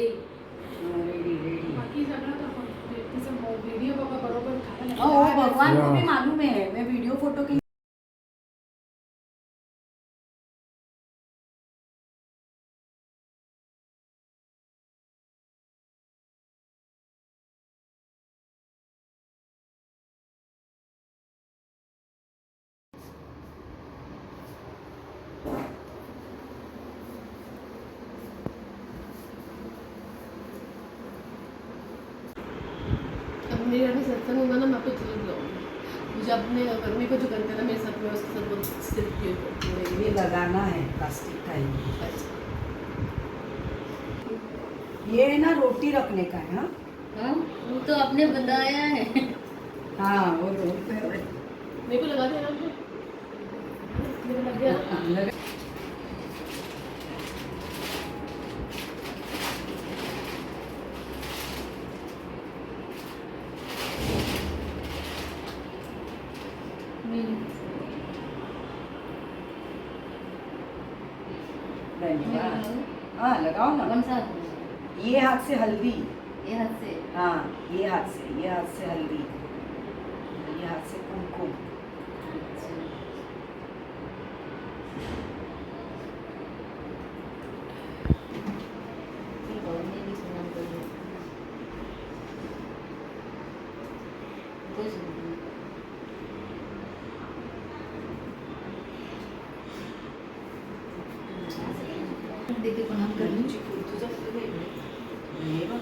Ready ready ready बाकी सगळं तर तिचं व्हिडिओ बघा बरोबर खायला ओ भगवान को हाँ। भी मालूम है पे होगा ना मैं आपको ज़रूर बुलाऊँगी मुझे अपने मम्मी को जो करते हैं ना मेरे साथ में उसके साथ बहुत सिर्फ़ ये ये लगाना है प्लास्टिक का ही। ये ना रोटी रखने का है हाँ? हाँ वो तो आपने बताया है। हाँ वो रोटी मेरे को लगा दिया ना आपने मेरे लग गया। ये हाथ से हल्दी ये हाथ से हाँ ये हाथ से ये हाथ से हल्दी ये हाथ से कुमकुम अच्छा ठीक है मैं भी सुना कर दूँ दो सुन देखिए प्रणाम कर लूँ तुझा फोटो नाही हे बघ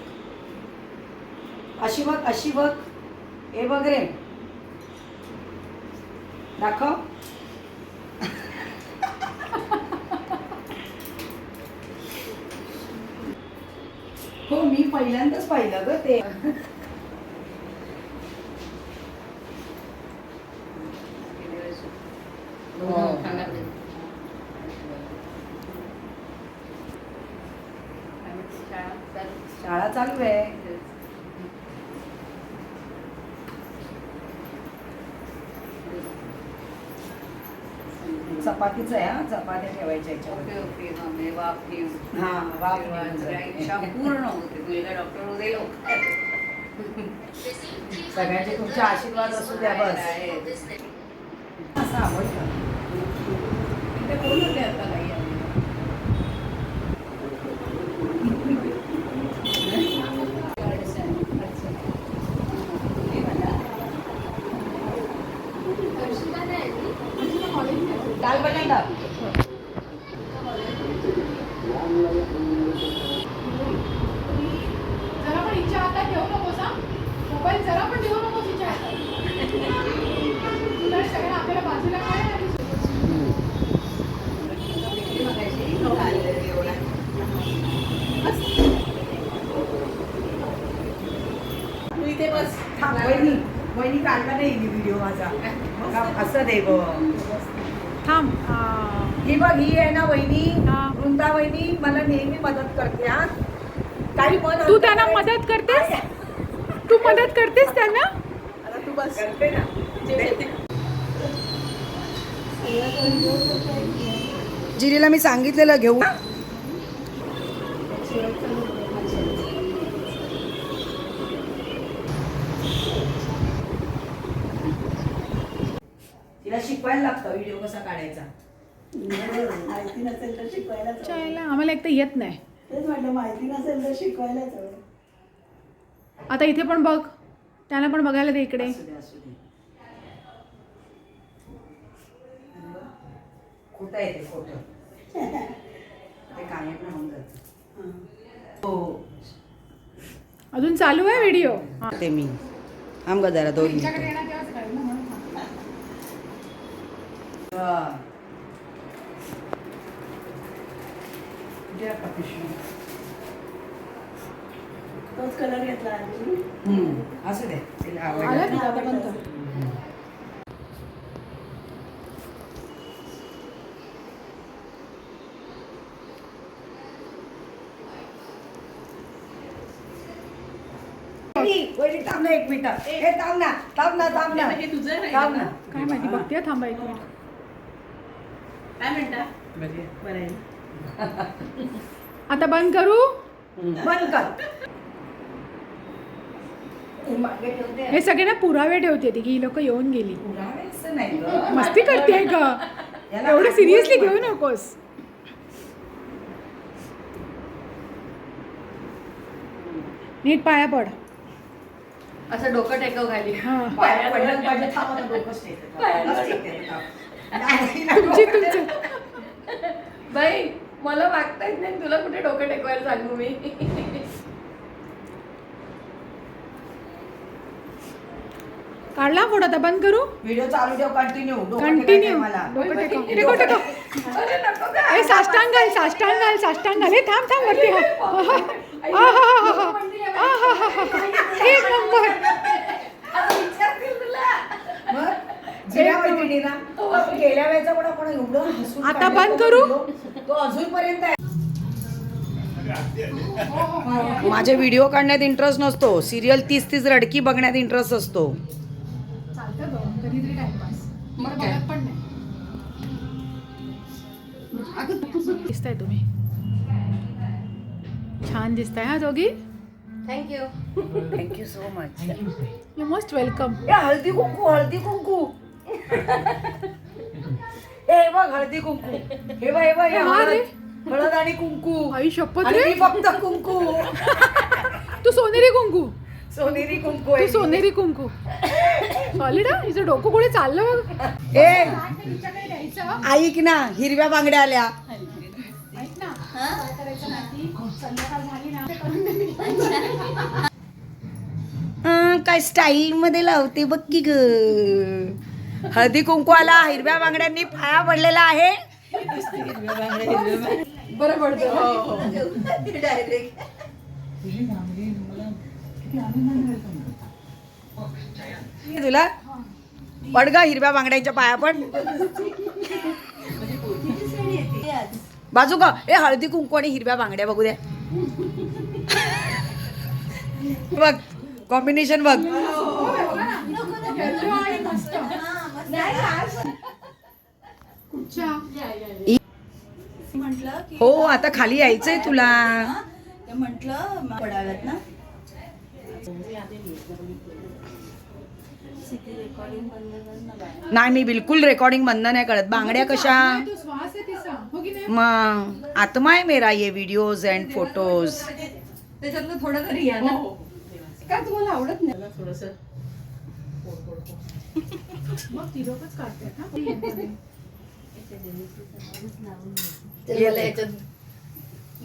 अशी बघ अशी बघ हे बघ रे दाखव. हो मी पहिल्यांदाच पाहिलं ग ते हो. सांगा ते. शाळा चालू आहे चपातीचं आहे हा चपात्या ठेवायच्या याच्यावर ओके ओके हां म्हणजे वाफ इच्छा पूर्ण होते तुझ्या डॉक्टर उदय सगळ्यांचे तुमचे आशीर्वाद असू द्या बस. असं आवडतं ते कोण होते आता काही दाल बटाटा जरा पण इच्छा आता ठेवू नकोस हा मोबाईल जरा पण ठेवू नकोस इच्छा हातात. तुला सगळं आपल्याला बाजूला काय आणि तू इथे बस थांब, वहिनी वहिनी काढला नाही व्हिडिओ माझा का असं दे ग. थांब. ही. बघ ही आहे ना वहिनी. वृंदा वहिनी मला नेहमी मदत करते हा. काही मन तू त्यांना मदत करतेस? तू मदत करतेस त्यांना? आता तू बस. करते ना. जिरीला मी सांगितलेलं घेऊ तिला शिकवायला लागतं व्हिडिओ कसा काढायचा? माहिती नसेल तर शिकवायला चायला आम्हाला एक तर येत नाही. तेच म्हटलं माहिती नसेल तर शिकवायलाच हवं आता इथे पण बघ त्यांना पण बघायला दे इकडे. असू दे असू दे. खोटं आहे ते खोटं. ते कायम राहून जात. हो. अजून चालू आहे व्हिडिओ ते मी. थांब ग जरा दोन येणार तेव्हाच कळेल ना म्हणून सांगते. तोच कलर घेतला आधी असू दे तिला आलं आवडलं ना आता बंद कर. वहिनी, वहिनी, थांब ना एक मिनिट हे थांब ना थांब ना थांब ना हे तुझं आहे थांब ना ना काय माहिती बघते थांबा एक मिनिट काय म्हणता? बरं आहे. आता बंद करू? बंद कर. हे सगळे ना पुरावे ठेवते ती की ही लोक येऊन गेली. पुरावेचं नाही गं. मस्ती करते का याला एवढं सिरियसली. घेऊ नकोस. नीट पाया पड. असं डोकं टेकव खाली. हा. पाया पडलं पाहिजे तुमची तुमचं बाई मला वागता येत नाही तुला कुठे डोकं टेकवायला सांगू मी काढला फोटो आता बंद करू व्हिडिओ चालू ठेव कंटिन्यू कंटिन्यू मला डोकं टेकव टेकव टेकव अरे नको गं. ए साष्टांग घाल साष्टांग घाल साष्टांग घाल हे थांब थांब वरती हा आहाहाहा. आहाहाहा. एक नंबर आता विचारतील तुला मग जुन्या मैत्रिणीला आपण गेल्या वेळेचा पण आपण एवढं हसून आता काढला बंद करू? तो अजूनपर्यंत आहे. माझे व्हिडिओ काढण्यात इंटरेस्ट नसतो. सिरियल तीस तीस रडकी बघण्यात इंटरेस्ट असतो. चालतं गं. कधीतरी टाइमपास मग काय? पण नाही. दिसताय तुम्ही. छान दिसताय हा दोघी? Thank you thank you so much you most welcome Haldi Kunku Haldi कुंकू. हे बघ हळदी कुंकू. हे बघ हे बघ हे. हळद. हळद आणि कुंकू. आई शपथ आणि रे. मी फक्त कुंकू. तू सोनेरी कुंकू. सोनेरी कुंकू तू आहे. सोनेरी कुंकू. सॉलिड हिचं डोकं कुठे चाललं बघ. ए. ऐक ना हिरव्या बांगड्या आल्या. अं, काय स्टाईल मध्ये लावते बघ की ग. हळदी कुंकू आला हिरव्या बांगड्यांनी पाया पडलेला आहे. बरं पडतं. डायरेक्ट तुला? पड ग हिरव्या बांगड्यांच्या पाया पड. बाजू का ए हळदी कुंकू आणि हिरव्या बांगड्या बघू द्या बघ कॉम्बिनेशन बघ. कुठच्या? म्हटलं की हो आता खाली यायचंय तुला. ते म्हटलं पडाव्यात ना. नाही मी बिलकुल रेकॉर्डिंग बंद नाही करत. बांगड्या कशा? हो मग आत्मा आहे मेरा ये व्हिडिओज अँड फोटोज त्याच्यातलं थोडं तरी या ना. का तुम्हाला आवडत नाही? थोडस मग ती लोकच काढतात ना ती येते. मला याच्यात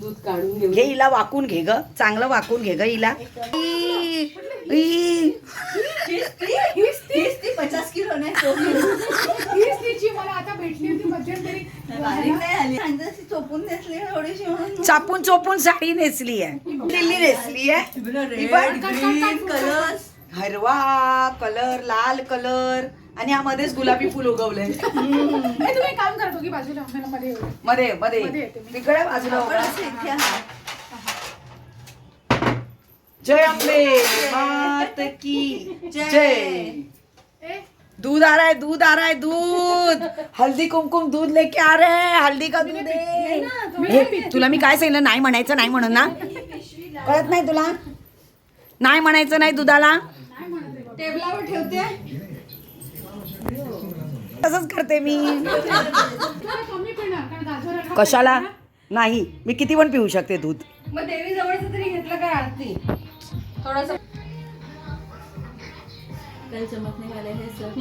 दूध काढून घेऊ घे हिला वाकून घे ग. चांगलं वाकून घे ग हिला. ई, ई. हीच ती पचास किलो नाही चोपून नेसली थोडीशी म्हणून. चापून चोपून साडी नेसली आहे. लिली नेसली आहे. ही हिरवा कलर लाल कलर आणि यामध्येच गुलाबी फुल उगवलंय. तुम्ही एक काम करतो की बाजूला मला मध्ये येऊ. मध्ये. तिकडे बाजूला आपण उभा. असं इथे आहात. जय आपले मात की जय. ए, दूध आ रहा है दूध आ रहा है दूध. हल्दी कुमकुम दूध लेके आ रहे हैं हल्दी का दूध आहे हे, तुला मी काय सांगितलं नाही म्हणायचं नाही म्हणून ना. कळत नाही तुला? नाही म्हणायचं नाही दुधाला? टेबलावर ठेवते. तसंच करते मी. कशाला? नाही. मी किती पण पिऊ शकते दूध. मग देवी जवळच तरी घेतलं काय आरती? थोडस. कल चमकने वाले हैं सब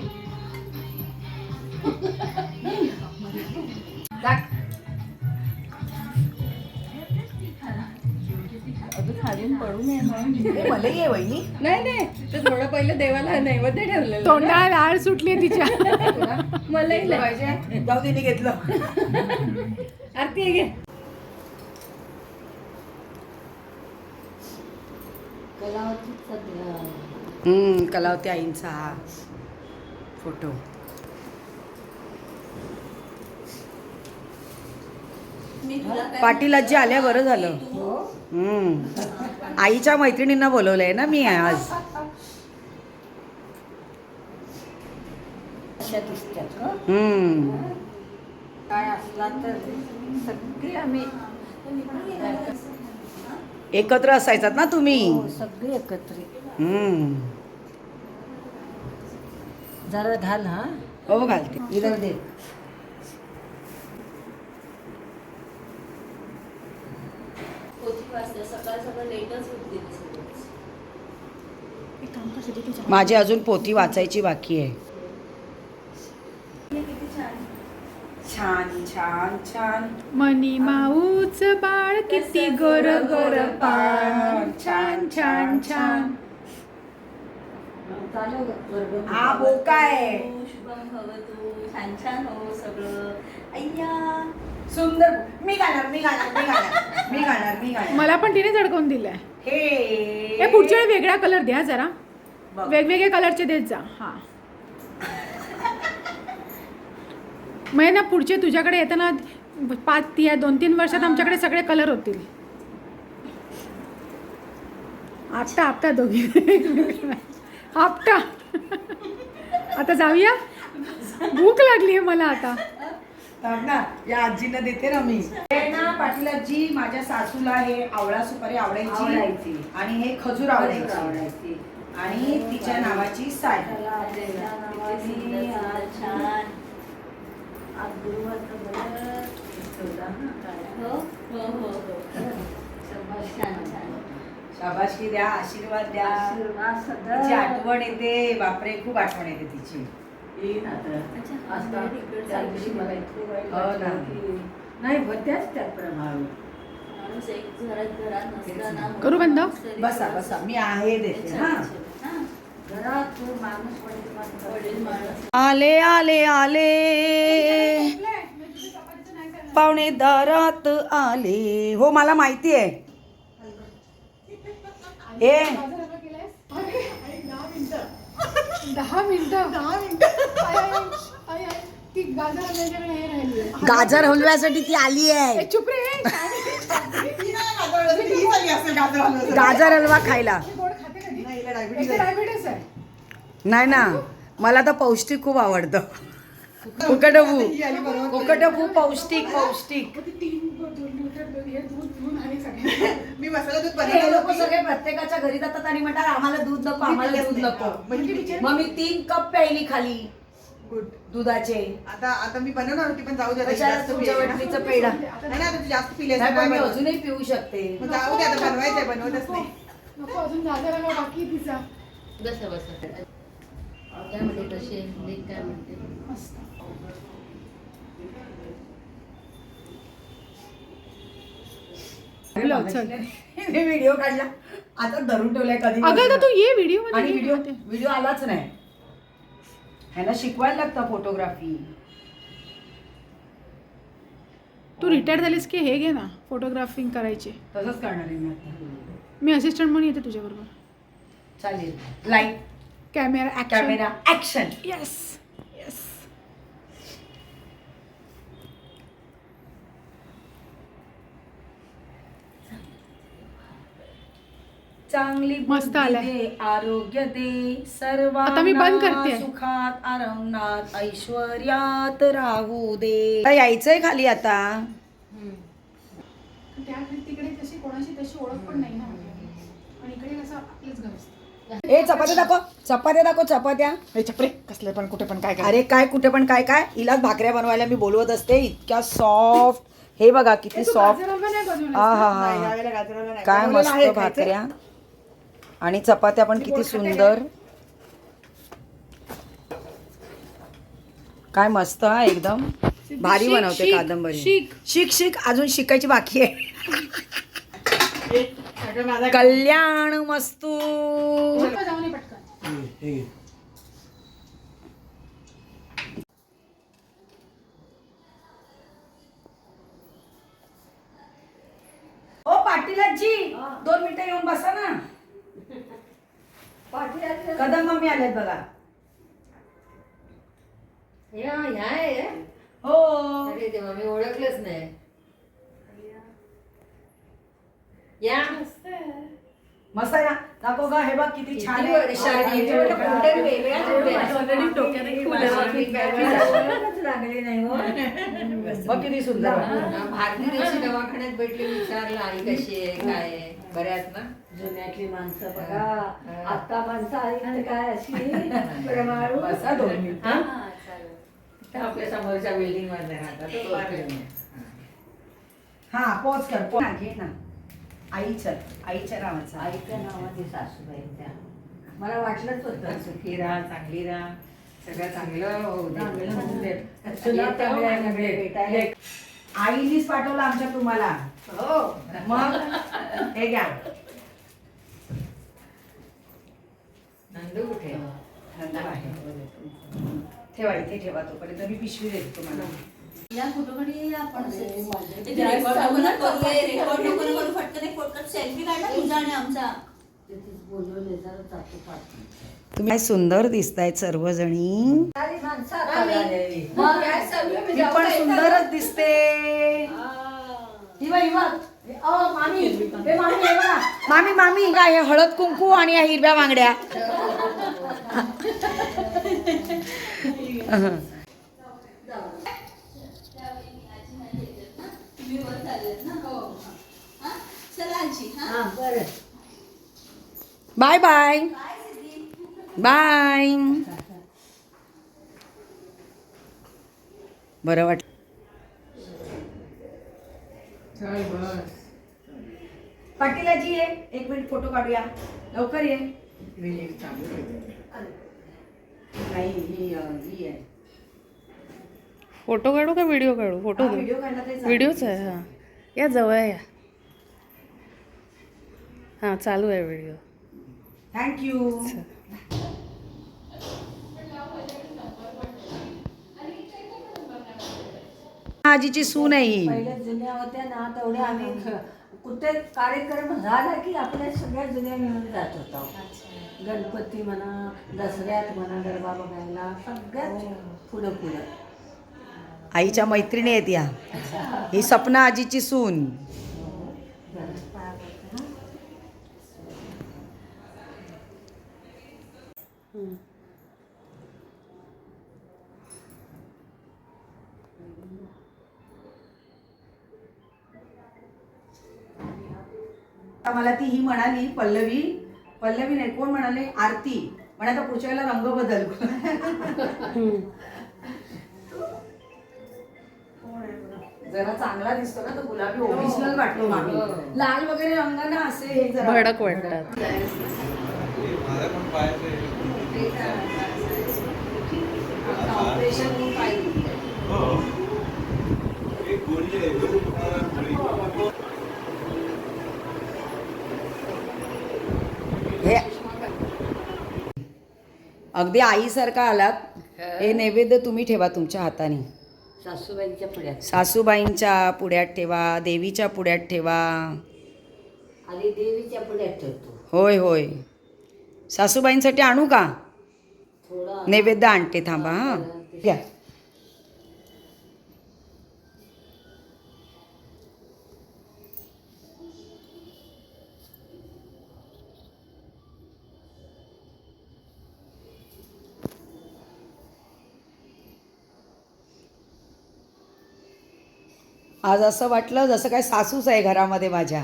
पडू नये म्हणून मला ये वहिनी. नाही नाही. तर थोडं पहिलं देवाला नैवेद्य ठेवलेलं तोंडाला लाळ सुटली तिच्या. मलाही पाहिजे. जाऊ मी घेतलं. आरती घे हम्म, कलावती आईंचा हा फोटो. पाटील आजी आल्या बरं झालं. हम्म. आईच्या मैत्रिणींना बोलवलंय ना मी आज. सगळे एकत्र असायचात ना तुम्ही? सगळे एकत्रित हम्म. जरा घाल हा. हो घालते. इधर दे माझी अजून पोथी वाचायची बाकी आहे. हे छान. छान छान मनी माऊच बाळ किती गोर गोर पान छान छान छान हा बोका आहे शुभम भवतु छान छान हो सगळं. अय्या. सुंदर. मी गाणार मी गाणार मी गाणार. मी गाणार मी गाणार मला पण तिने झडकवून दिलंय. हे. हे पुढच्या वेळी वेगळा कलर द्या जरा. बघ. वेगवेगळे कलरचे देत जा. हा. मग ना पुढचे तुझ्याकडे येताना पाच या दोन तीन वर्षात आमच्याकडे सगळे कलर होतील. आपटा आपटा दोघी. आपटा. आता जाऊया? भूक लागली आहे मला आता. ना या आजींना देते ना मी. हे ना पाटील आजी माझ्या सासूला हे आवळा सुपारी आवडायची आवडायची. आणि हे खजूर आवडायची. आवडायची. आणि तिच्या नावाची साय. हो हो हो हो. छान छान. शाबासकी द्या आशीर्वाद द्या. आशीर्वाद आठवण येते. बापरे खूप आठवण येते तिची. येईन आता. म्हणजे तिकडचं त्या दिवशी इकडे. मला इतकं वाईट हो ना. वाटलं की नाही होत्याच माणूस एक घरात घरात करू बंद? बसा बसा मी आहे देते हा छान. हा. घरात तो माणूस वडील माणूस वडील माणूस आले आले आले पाहुणे दारात आले हो मला माहिती आहे ए दहा मिनिटं. दहा मिनिटं. ती गाजर आल्याच्याकडे हे राहिली आहे. गाजर हलव्यासाठी ती आली आहे. ए, चुप रे गाजर हलवा खायला. गोड खाते कधी डायबिटीस आहे. नाही ना मला तर पौष्टिक खूप आवडतं. कुकटभू कुकटभू पौष्टिक पौष्टिक ती तीन दोन लिटर दूध हे दूध घेऊन आणि सगळे मी मसाला दूध हे बनवलं लोक सगळे प्रत्येकाच्या घरी जातात आणि म्हणतात आम्हाला दूध नको आम्हाला दूध नको. मग मी तीन कप प्यायली खाली गुड दुधाचे. आता आता मी बनवणार होती पण जाऊ दे आता कशाला जास्त तुमच्या पिले ना. वटणीचं पेढा. नाही ना आता तू जास्त पिले नाही पण मी अजूनही पिऊ शकते. जाऊ दे आता बनवायचंय बनवतच नाही. नको अजून गाजराला बाकी तिचा. बसा बसा. काय म्हणते काय म्हणते? मस्त Vlog, चल. मी व्हिडिओ काढला. आता धरून ठेवलाय कधी अगं आता तू ये व्हिडिओ आणि व्हिडिओ व्हिडिओ आलाच नाही. ह्याला शिकवायला लागतं फोटोग्राफी तू रिटायर झालीस की हे घे ना फोटोग्राफिंग करायचे. तसंच करणार आहे मी आता. मी असिस्टंट म्हणून येते तुझ्याबरोबर. चालेल. Light camera camera action yes चांगली मस्त बुद्धी आलाय. दे, आरोग्य दे. सर्वांना आता मी बंद करतेय. सुखात आरामात ऐश्वर्यात राहू दे. आता यायचंय खाली आता. त्या तिकडे तशी कोणाशी तशी ओळख पण नाही ना आणि इकडे कसं आपलंच घर असतं. ए चपात्या दाखव. चपात्या दाखव चपात्या. हे चपरे कसले पण कुठे पण काय अरे काय कुठे पण काय काय. हिलाच भाकऱ्या बनवायला मी बोलवत असते. इतक्या सॉफ्ट हे बघा किती सॉफ्ट नाही बनवला हा हा. हा. काय मस्त. भाकऱ्या. आणि चपात्या पण किती सुंदर. काय मस्त हा एकदम. भारी बनवते कादंबरी. शिक. शिक शिक अजून शिकायची बाकी आहे. कल्याण मस्तू. ओ पाटीलाजी दोन मिनिटं येऊन बसा ना. कदम मम्मी आलेत बघा. या ह्या आहे हो. अरे देवा मी ओळखलंच नाही. या. मस्त आहे ना दाखव ग हे बघ किती छान किती आहे. लागली. नाही हो? बघ किती सुंदर. आहे. भारती दिवशी दवाखान्यात भेटली विचारलं आई कशी आहे काय बऱ्याच ना? जुन्यातली माणसं बघा. आता माणसं आली तर काय अशी? प्रेमाळू बसा दोन मिनिटं. हा. त्या आपल्या समोरच्या बिल्डिंगमध्ये राहतात. हा. पॉज कर. पॉज घे ना. आईच्या आईच्या नावाचा. आईच्या नावाची सासूबाई त्या. मला वाटलंच होतं. सुखी राहा चांगली राहा. सगळं चांगलं. आईनीच पाठवलं आमच्या तुम्हाला. हो. मग? हे घ्या. नंदू कुठे आहे. ठेवा इथे ठेवा तोपर्यंत. मी पिशवी देते तुम्हाला. या फोटोकडे आपण रेकॉर्ड नको करू फटकन फोटो सेल्फी तुझा आणि आमचा. तुम्ही काय सुंदर दिसतायत सर्वजणी. पण सुंदरच दिसते. ही मामी मामी का हे हळद कुंकू आणि ह्या हिरव्या बांगड्या बाय बाय. बाय. बरं वाटलं. चल बस. पाटीलाजी ये एक मिनिट फोटो काढूया. लवकर ये. बिल्डिंग चालू आहे. नाही ही अं, ही आहे. फोटो काढू का व्हिडिओ काढू? फोटो घेऊ व्हिडिओ काढला तरी चालेल. व्हिडिओच आहे हा. या जवळ या. हां चालू आहे व्हिडिओ. थँक्यू आजीची सून आहे ही पहिल्या जुन्या होत्या ना तेवढ्या आम्ही ख- कुठे कार्यक्रम झाला की आपल्या सगळ्या जुन्या मिळून जात होतो. गणपती म्हणा दसऱ्यात म्हणा गरबा बघायला सगळ्यात पुढं पुढं. आईच्या मैत्रिणी आहेत या. ही सपना आजीची सून. मला ती ही म्हणाली पल्लवी. पल्लवी नाही कोण म्हणाले? आरती. म्हणे आता पुढच्या वेळेला रंग बदल. जरा चांगला दिसतो ना तो गुलाबी ओरिजिनल वाटतो मामी लाल वगैरे रंग ना असे हे जरा भडक वाटतात. ऑपरेशन पाहिजे हे अगदी आईसारखा आलात. हे. नैवेद्य तुम्ही ठेवा तुमच्या हाताने. सासूबाईंच्या पुढ्यात सासूबाईंच्या पुढ्यात ठेवा देवीच्या पुढ्यात ठेवा. आधी देवीच्या पुढ्यात ठेवतो. होय होय. सासूबाईंसाठी आणू का? थोडा नैवेद्य आणते थांबा हा. घ्या. आज असं वाटलं जसं काय सासूच आहे घरामध्ये माझ्या.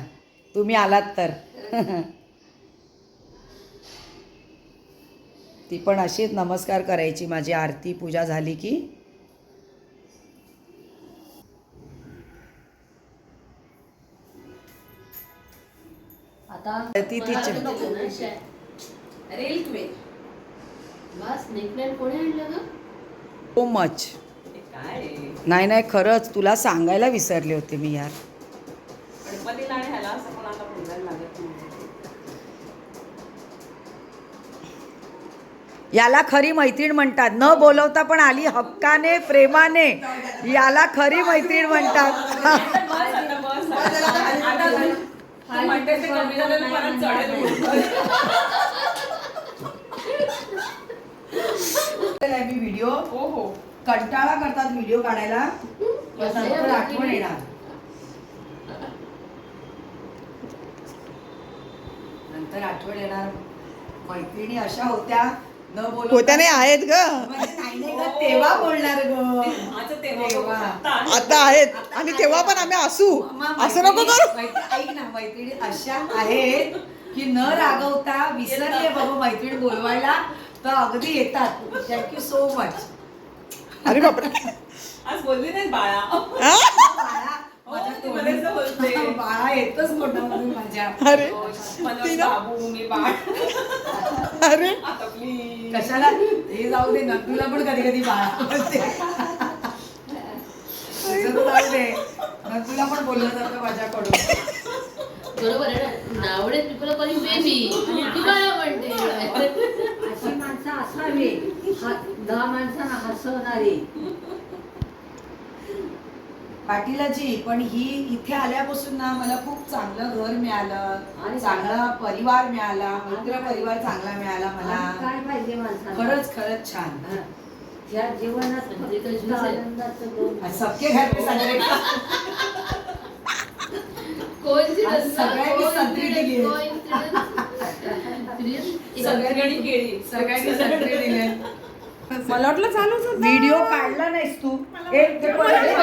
तुम्ही आलात तर. ती पण अशीच नमस्कार करायची माझी आरती पूजा झाली की. आता ती रील कोणी आणलं सो मच नाही नाही खरंच तुला सांगायला विसरले होते मी यार. याला खरी मैत्रीण म्हणतात. न बोलवता पण आली हक्काने प्रेमाने. याला खरी मैत्रीण म्हणतात. मी व्हिडिओ हो हो. कंटाळा करतात व्हिडिओ काढायला. आठवण येणार. नंतर आठवण येणार. मैत्रिणी अशा होत्या. न बोल होत्या नाही आहेत ग. ग, तेव्हा बोलणार ग. तेव्हा आता आहेत. आणि तेव्हा पण आम्ही असू. असं नको मैत्रिणी- करू. मैत्री- ऐक ना मैत्रिणी अशा आहेत की न रागवता विसरले बाबा मैत्रीण बोलवायला. तर अगदी येतात. थँक्यू सो मच अरे बापरे. आज बोलली नाही बाळा. बाळा माझ्या ती बरेचदा तोंडी- बोलते. बाळा येतच तोंडामधून माझ्या. अरे. मनोज बाबू मी बाळ. अरे. आता प्लीज कशाला? हे जाऊ दे नंदूला पण कधी कधी बाळा बोलते. तुझं तर जाऊ दे. नंदूला पण बोललं जातं माझ्याकडून. बरोबर आहे ना. नावडे ती बाळा म्हणते. माणसं असावी दहा माणसांना हसवणारी. पाटीलाजी पण ही इथे आल्यापासून ना मला खूप चांगलं घर मिळालं आणि चांगला परिवार मिळाला मित्र परिवार चांगला मिळाला मला. काय पाहिजे खरंच खरंच छान. हा. या जीवनात म्हणजे सबके घर पे सगळे आज सगळ्यांनी संत्री दिली आहे. सगळ्यांनी केळी सगळ्यांनी संत्री दिले मला वाटलं चालूच होतं. व्हिडिओ काढला नाहीस तू ए, ते परत दे.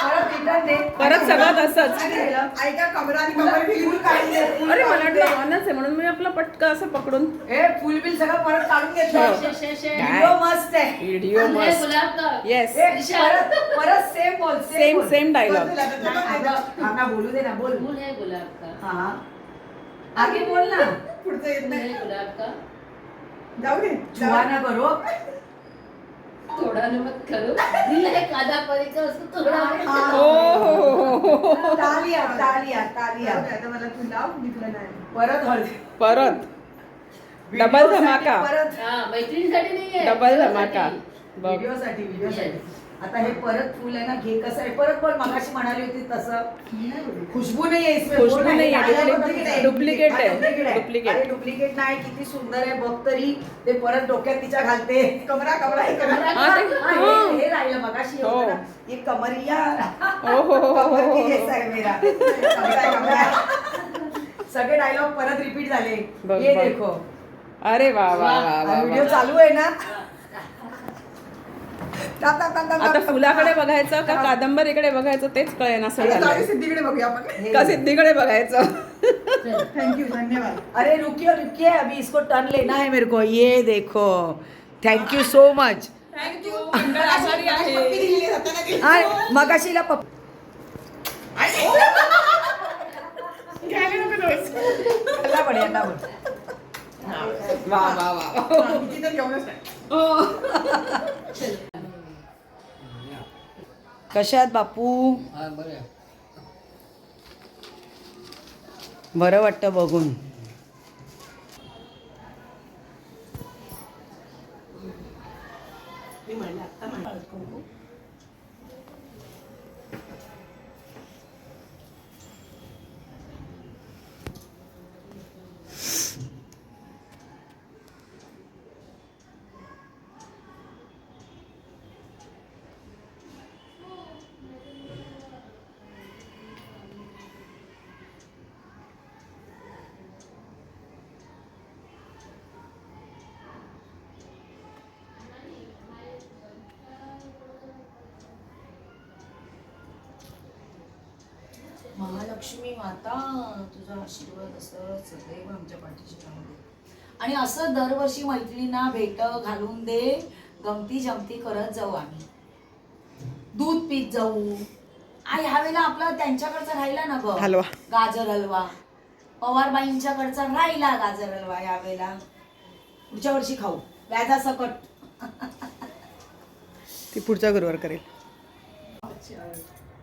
परत return दे. परत सगळं तसंच. काय केलं? ऐका कमरा आणि कमर फिरून काढली आहे. फुल अरे मला वाटलं. ऑनच आहे म्हणून मी आपलं पटकं असं पकडून ए फुल बिल सगळं परत काढून घेतलं हो. व्हिडिओ मस्त आहे व्हिडिओ मस्त गुलाब का येस ए, परत परत सेम बोल बोल. same dialogue. बोल दे ना बोल फूल है गुलाब का हा आगे बोल ना. फूल है गुलाब का छुआ ना करो थोड़ा न मत करो दिल है कादा परी का उसको थोड़ा मत हा. हो. तालिया तालिया तालिया. परत हळदी. परत. डबल धमाका. परत. हा मैत्रिणीसाठी नाहीये डबल. धमाका. बघ. व्हिडिओ साठी व्हिडिओ साठी. आता हे परत फुल आहे ना घे कसं आहे परत बोल मगाशी म्हणाली होती तसं खुशबू नाही आहे इसमें. खुशबू नाही हे आहे, dialogue duplicate बघ आहे, किती duplicate हा, आहे, duplicate आहे. duplicate. अरे डुप्लिकेट नाही किती सुंदर आहे बघ तरी ते परत डोक्यात तिच्या घालते कमरा कमरा हे कमरा. हा, हा, हे- हे राहिलं मगाशी हो. होतं ना. ये कमरिया हो हो हो, हो हो है मेरा सगळे डायलॉग परत रिपीट झाले बघ. देखो अरे वा वा व्हिडिओ. चालू आहे ना आता ता- फुलाकडे बघायचं का कादंबरीकडे बघायचं? तेच कळेना असं झालंय. सिद्धीकडे बघूया आपण. का सिद्धीकडे बघायचं? थँक्यू धन्यवाद. अरे रुकिए रुकिए अभी इसको टर्न लेना है मेरे को. ये देखो. Thank you so much thank you मंडळ आभारी आहे. मगाशीला पप यांना पण यांना पण वा वा वा. कशात बापू? बरं वाटतं बघून महालक्ष्मी माता तुझा असं सदैव आमच्या पाठीशी राहू दे आणि असं दरवर्षी मैत्रिणींना भेट घालून दे गमती जमती करत जाऊ आम्ही. दूध पीत जाऊ. आणि ह्यावेळेला आपला त्यांच्याकडचा राहिला ना ग? हलवा. गाजर हलवा. पवारबाईंच्याकडचा राहिला गाजर हलवा यावेळेला. पुढच्या वर्षी खाऊ. व्याजासकट ती पुढच्या गुरुवार करेल.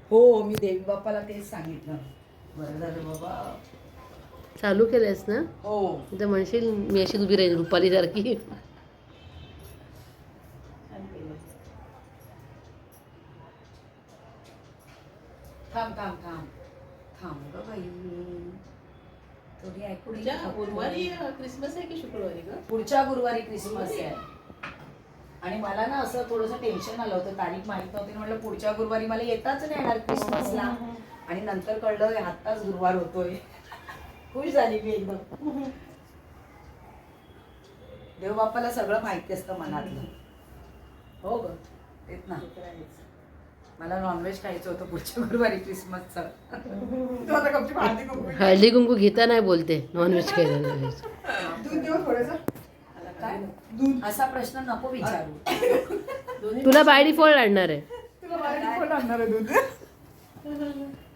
हो मी देवी बाप्पाला तेच सांगितलं. बरं झालं बाबा. चालू केलंयस ना? हो. तर म्हणशील मी अशी उभी राहील रुपाली सारखी. थांब थांब थांब. थांब ग बाई. थोडी फक्त. गुरुवारी क्रिसमस आहे की शुक्रवारी का पुढच्या गुरुवारी क्रिसमस आहे. आणि मला ना असं थोडंसं टेन्शन आलं होतं. तारीख माहीत नव्हती. म्हटलं पुढच्या गुरुवारी मला येताच नाही येणार क्रिसमसला. आणि नंतर कळलं आत्ताच गुरुवार होतोय. खुश झाली मी एकदम. देवबाप्पाला सगळं माहिती असतं मनातलं. हो ग तेच ना. मला नॉनव्हेज खायचं होतं पुढच्या गुरुवारी क्रिसमसचं. तू आता गपचूप हळदी कुंकू घेता नाही बोलते नॉनव्हेज काय? असा प्रश्न नको विचारू. तुला बाय डिफॉल्ट आणणार आहे.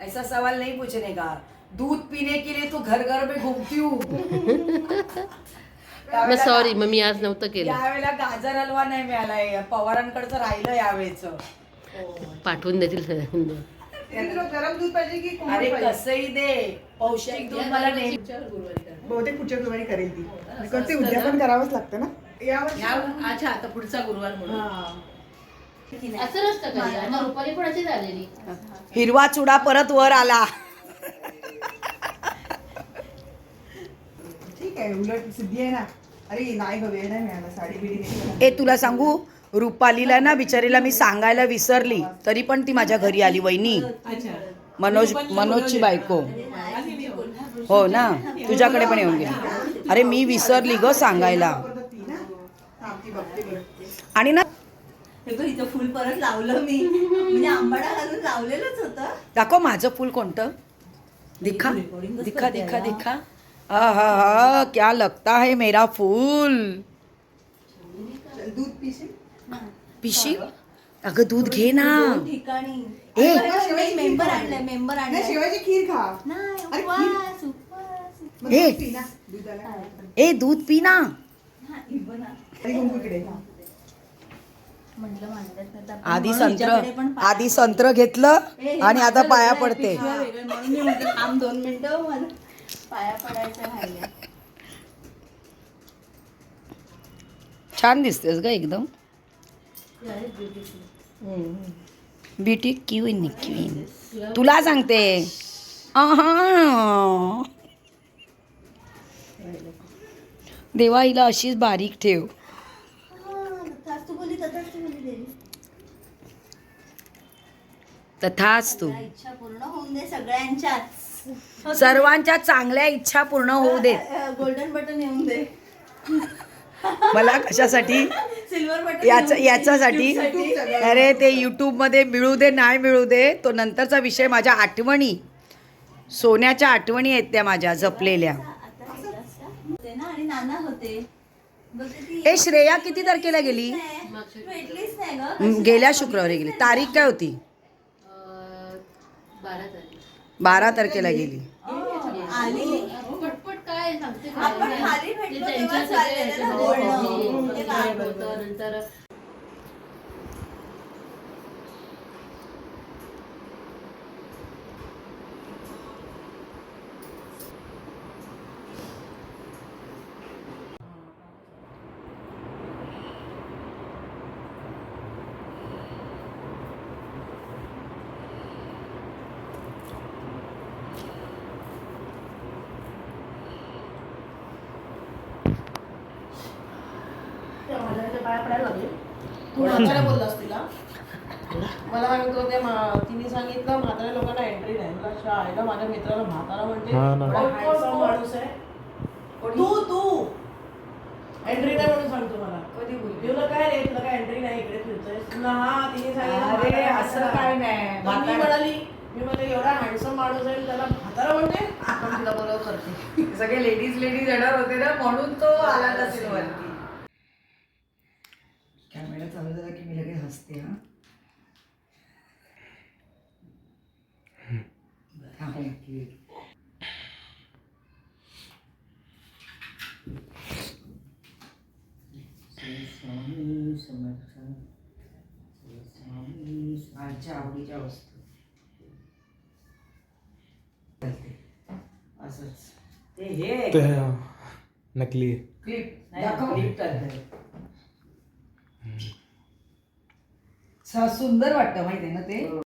ऐसा सवाल नहीं पूछने का? दूध पीने के लिए तू घर घर में घूमती हूँ। मग सॉरी मग मी आज नव्हतं केलं. यावेळेला गाजर हलवा नाही मिळालाय. पवारांकडचं राहिलं यावेळेच. पाठवून देतील गरम दूध पाहिजे की अरे? कसंही दे. पौष्टिक दूध मला नेहमी बहुतेक पुढच्या गुरुवारी करेल ती. उद्या पण करावंच लागतं ना. यावर्षी अच्छा आता पुढचा गुरुवार म्हणून. हा. असं नसतं रुपाली पण अशी झालेली हिरवा चुडा परत वर आला. ठीक आहे उलट सिद्धी आहे ना. अरे नाही ग वेळ नाही मिळाला साडी बिडी. ए तुला सांगू रुपालीला ना बिचारीला मी सांगायला विसरली तरी पण ती माझ्या घरी आली वहिनी. मनोज मनोजची बायको. हो ना तुझ्याकडे पण येऊन गेली. अरे मी विसरली ग सांगायला. आणि ना हे बघ इथं फुल परत लावलं मी. म्हणजे आंबाडा घालून लावलेलंच होतं. दाखव माझं फुल कोणतं? दिखा दिखा दिखा दिखा हा हा हा क्या लगता है मेरा फूल? दूध पिशी अगं दूध घे ना। ठिकाणी। ए। मेंबर आणलाय मेंबर नाही आणलाय। शेवायची खीर खा। नाही अरे, उपवास उपवास मग ए. दूध पी ना. आधी संत्र आधी संत्र घेतलं आणि आता पाया पडते. दोन मिनिटं पाया पडायचं छान दिसतेस ग एकदम. ब्युटी क्वीन क्वीन तुला सांगते. आहा. देवा हिला अशीच बारीक ठेव तथास्तु बोली तथास्तु बोली देवी तथाच तू त्या इच्छा पूर्ण होऊन दे सगळ्यांच्याच. सर्वांच्या चांगल्या इच्छा पूर्ण होऊ देत गोल्डन बटन येऊन दे. मला कशासाठी? याचा याच्यासाठी? अरे ते यूट्यूबमध्ये मिळू दे नाही मिळू दे तो नंतरचा विषय माझ्या आठवणी. सोन्याच्या आठवणी आहेत त्या माझ्या जपलेल्या. ए श्रेया किती तारखेला गेली? हं, गेल्या शुक्रवारी गेली. तारीख काय होती? बारा तारीख. बारा तारखेला गेली. आली. पटपट काय सांगते आपण खाली भेटलो तेव्हा चाललेलं ना? बोलणं ते काय बोलतो? नंतर माझ्याकडे पाया पडायला लागले तू म्हाताऱ्या बोललास तिला मला सांगतो ते मा- तिने सांगितलं म्हाताऱ्या लोकांना एंट्री नाही मला शाळेला माझ्या मित्राला म्हातारा म्हणते एवढा handsome माणूस आहे तू तू एंट्री नाही म्हणून सांगतो मला कधी बोलली तुला काय रे तुला काय एंट्री नाही इकडे फिरतोय ना तिने सांगितलं अरे, असं. काय नाही. मी म्हणाली मी म्हणते एवढा हँडसम माणूस आहे त्याला म्हातारा म्हणते आपण तिला बरोबर करते सगळे लेडीज लेडीज येणार होते ना म्हणून तो आला नसेल वरती. कॅमेरा चालू झाला की मी लगेच हसते हा. थांब माझ्या आवडीच्या वस्तू. चालते. असंच. ते हे ते नकली. क्लिप. दाखव. क्लिप करते सुंदर वाटतं माहिती आहे ना ते?